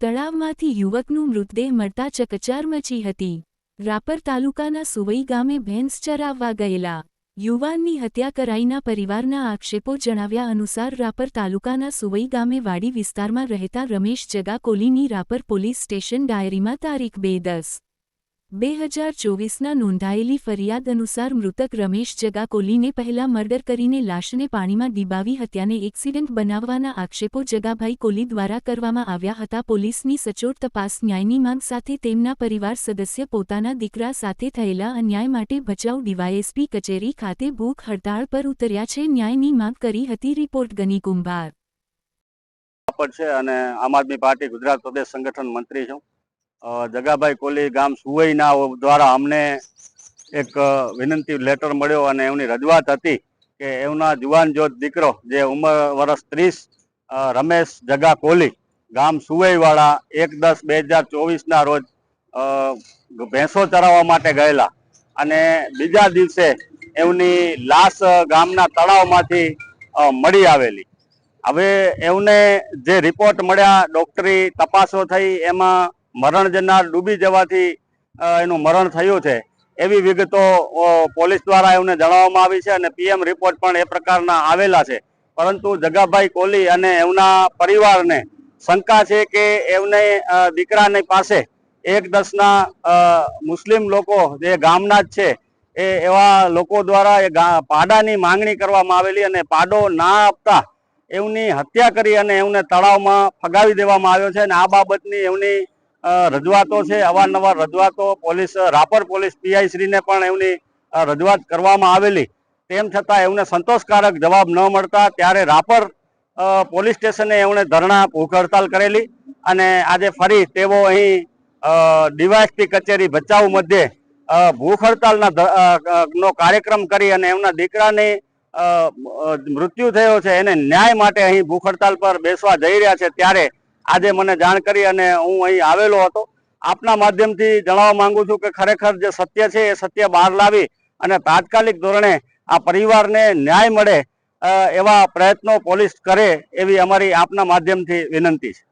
તળાવમાંથી યુવકનું મૃતદેહ મળતા ચકચાર મચી હતી. રાપર તાલુકાના સુવઈ ગામે ભેંસ ચરાવવા ગયેલા યુવાનની હત્યા કરાઈના પરિવારના આક્ષેપો જણાવ્યા અનુસાર રાપર તાલુકાના સુવઈ ગામે વાડી વિસ્તારમાં રહેતા રમેશ જગા કોલીની રાપર પોલીસ સ્ટેશન ડાયરીમાં તારીખ બે દસ બે હજાર ચોવીસના નોંધાયેલી ફરિયાદ અનુસાર મૃતક રમેશ જગા કોલીને પહેલા મર્ડર કરીને લાશને પાણીમાં દીબાવી હત્યાને એક્સિડન્ટ બનાવવાના આક્ષેપો જગાભાઈ કોલી દ્વારા કરવામાં આવ્યા હતા. પોલીસની સચોટ તપાસ ન્યાયની માંગ સાથે તેમના પરિવાર સદસ્ય પોતાના દીકરા સાથે થયેલા અન્યાય માટે ભચાઉ ડીવાયએસપી કચેરી ખાતે ભૂખ હડતાળ પર ઉતર્યા છે. ન્યાયની માંગ કરી હતી રિપોર્ટ ગની કુંભાર. છે અને આમ આદમી પાર્ટી ગુજરાત પ્રદેશ સંગઠન મંત્રી છું. જગાભાઈ કોલી ગામ સુવઈના દ્વારા અમને એક વિનંતી લેટર મળ્યો અને એમની રજૂઆત હતી કે એમના જુવાન જોત દીકરો જે ઉંમર વર્ષ ત્રીસ રમેશ જગા કોલી ગામ સુવઈવાળા એક દસ બે હજાર ચોવીસના રોજ ભેંસો ચરાવવા માટે ગયેલા. અને બીજા દિવસે એમની લાશ ગામના તળાવમાંથી મળી આવેલી. હવે એમને જે રિપોર્ટ મળ્યા, ડોક્ટરી તપાસો થઈ, એમાં મરણ જનાર ડૂબી જવાથી એનું મરણ થયું છે. એવી વિગતો પોલીસ દ્વારા એમને જણાવવામાં આવી છે અને પીએમ રિપોર્ટ પણ એ પ્રકારના આવેલા છે. પરંતુ જગાભાઈ કોહલી અને એમના પરિવારને શંકા છે કે એમને દીકરાની પાસે એક દસના મુસ્લિમ લોકો જે ગામના જ છે, એ એવા લોકો દ્વારા એ પાડાની માંગણી કરવામાં આવેલી અને પાડો ના આપતા એમની હત્યા કરી અને એમને તળાવમાં ફગાવી દેવામાં આવ્યો છે અને આ બાબતની એમની રજૂઆતો છે, અવારનવાર રજૂઆતો. પોલીસ રાપર પોલીસ પીઆઈશ્રીને પણ એમની રજૂઆત કરવામાં આવેલી. તેમ છતાં એમને સંતોષકારક જવાબ ન મળતા ત્યારે રાપર પોલીસ સ્ટેશને એમણે ધરણા ભૂખ હડતાલ કરેલી અને આજે ફરી તેઓ અહીં ડીવાયએસપી કચેરી ભચાઉ મધ્યે ભૂખ હડતાલના નો કાર્યક્રમ કરી અને એમના દીકરાની મૃત્યુ થયો છે. એને ન્યાય માટે અહીં ભૂખ હડતાલ પર બેસવા જઈ રહ્યા છે. ત્યારે આજે મને જાણ કરી અને હું અહીં આવેલો હતો. આપના માધ્યમથી જણાવવા માંગુ છું કે ખરેખર જે સત્ય છે એ સત્ય બહાર લાવી અને તાત્કાલિક ધોરણે આ પરિવારને ન્યાય મળે એવા પ્રયત્નો પોલીસ કરે એવી અમારી આપના માધ્યમથી વિનંતી છે.